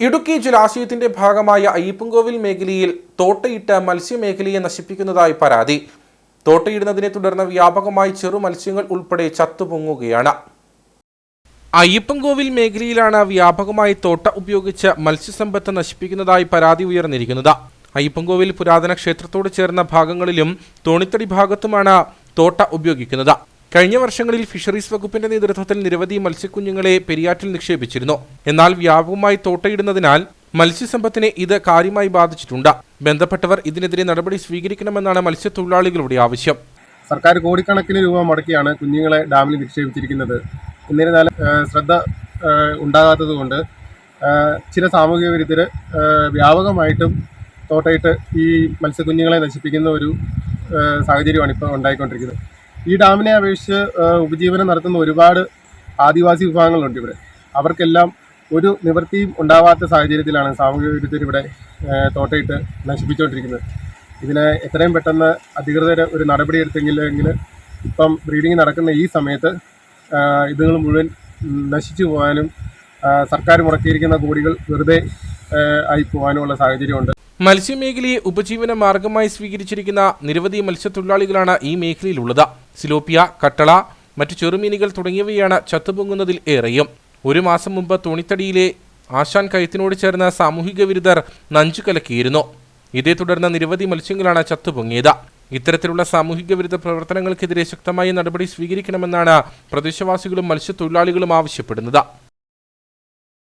ഇടുക്കി ജലാശയത്തിന്റെ ഭാഗമായ അയ്യപ്പൻകോവിൽ മേഖലയിൽ തോട്ടയിട്ട മത്സ്യമേഖലയെ നശിപ്പിക്കുന്നതായി പരാതി. തോട്ടയിടുന്നതിനെ തുടർന്ന് വ്യാപകമായി ചെറു മത്സ്യങ്ങൾ ഉൾപ്പെടെ ചത്തുപൊങ്ങുകയാണ്. അയ്യപ്പൻകോവിൽ മേഖലയിലാണ് വ്യാപകമായി തോട്ട ഉപയോഗിച്ച് മത്സ്യസമ്പത്ത് നശിപ്പിക്കുന്നതായി പരാതി ഉയർന്നിരിക്കുന്നത്. അയ്യപ്പൻകോവിൽ പുരാതന ക്ഷേത്രത്തോട് ചേർന്ന ഭാഗങ്ങളിലും തോണിത്തടി ഭാഗത്തുമാണ് തോട്ട ഉപയോഗിക്കുന്നത്. കഴിഞ്ഞ വർഷങ്ങളിൽ ഫിഷറീസ് വകുപ്പിന്റെ നേതൃത്വത്തിൽ നിരവധി മത്സ്യക്കുഞ്ഞുങ്ങളെ പെരിയാറ്റിൽ നിക്ഷേപിച്ചിരുന്നു. എന്നാൽ വ്യാപകമായി തോട്ടയിടുന്നതിനാൽ മത്സ്യസമ്പത്തിനെ ഇത് കാര്യമായി ബാധിച്ചിട്ടുണ്ട്. ബന്ധപ്പെട്ടവർ ഇതിനെതിരെ നടപടി സ്വീകരിക്കണമെന്നാണ് മത്സ്യത്തൊഴിലാളികളുടെ ആവശ്യം. സർക്കാർ കോടിക്കണക്കിന് രൂപ മുടക്കിയാണ് കുഞ്ഞുങ്ങളെ ഡാമിൽ നിക്ഷേപിച്ചിരിക്കുന്നത്. എന്നിരുന്നാലും ശ്രദ്ധ ഉണ്ടാകാത്തതുകൊണ്ട് ഉണ്ടാകാത്തത് കൊണ്ട് ചില സാമൂഹിക വിരുദ്ധർ വ്യാപകമായിട്ടും തോട്ടയിട്ട് ഈ മത്സ്യക്കുഞ്ഞുങ്ങളെ നശിപ്പിക്കുന്ന ഒരു സാഹചര്യമാണ് ഇപ്പോൾ ഉണ്ടായിക്കൊണ്ടിരിക്കുന്നത്. ഈ ഡാമിനെ അപേക്ഷിച്ച് ഉപജീവനം നടത്തുന്ന ഒരുപാട് ആദിവാസി വിഭാഗങ്ങളുണ്ട് ഇവിടെ. അവർക്കെല്ലാം ഒരു നിവൃത്തിയും ഉണ്ടാവാത്ത സാഹചര്യത്തിലാണ് സാമൂഹിക വിരുദ്ധർ ഇവിടെ തോട്ടയിട്ട് നശിപ്പിച്ചുകൊണ്ടിരിക്കുന്നത് ഇതിനെ എത്രയും പെട്ടെന്ന് അധികൃതർ ഒരു നടപടി എടുത്തെങ്കിലെങ്കിൽ ഇപ്പം ബ്രീഡിങ് നടക്കുന്ന ഈ സമയത്ത് ഇതുങ്ങൾ മുഴുവൻ നശിച്ചു പോകാനും സർക്കാർ മുടക്കിയിരിക്കുന്ന കോടികൾ വെറുതെ ആയി പോകാനുമുള്ള സാഹചര്യമുണ്ട്. മത്സ്യമേഖലയെ ഉപജീവന മാർഗമായി സ്വീകരിച്ചിരിക്കുന്ന നിരവധി മത്സ്യത്തൊഴിലാളികളാണ് ഈ മേഖലയിലുള്ളത്. സിലോപ്പിയ കട്ടള മറ്റു ചെറുമീനുകൾ തുടങ്ങിയവയാണ് ചത്തുപൊങ്ങുന്നതിൽ ഏറെയും. ഒരു മാസം മുമ്പ് തോണിത്തടിയിലെ ആശാൻ കയത്തിനോട് ചേർന്ന സാമൂഹിക വിരുദ്ധർ നഞ്ചു കലക്കിയിരുന്നു. ഇതേ തുടർന്ന് നിരവധി മത്സ്യങ്ങളാണ് ചത്തുപൊങ്ങിയത്. ഇത്തരത്തിലുള്ള സാമൂഹിക വിരുദ്ധ പ്രവർത്തനങ്ങൾക്കെതിരെ ശക്തമായ നടപടി സ്വീകരിക്കണമെന്നാണ് പ്രദേശവാസികളും മത്സ്യത്തൊഴിലാളികളും ആവശ്യപ്പെടുന്നത്.